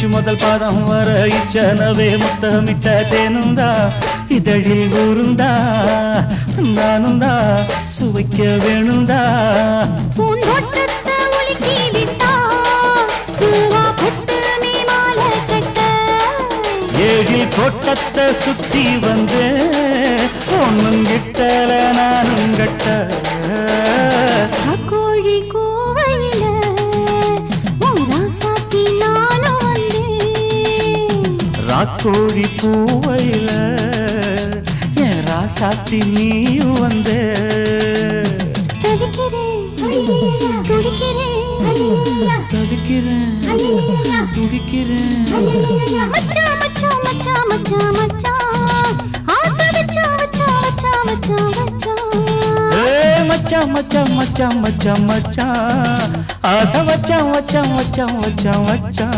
உச்சி முதல் பாதம் வர இச்சனவே முத்தமிட்ட தேனுந்தா இதழில் ஊருந்தா நானுந்தா சுவைக்க வேணுந்தா. ஏழில் கோட்டத்தை சுத்தி வந்து ராக்கோழி பூவையில என் ராசாத்தி நீயும் வந்து. துடிக்கிறேன். துடிக்கிறேன் மச்சான் மச்சான் மச்சான் மச்சான் மச்சான் ஆசை வச்சான் வச்சான் வச்சான் வச்சான் வச்சான்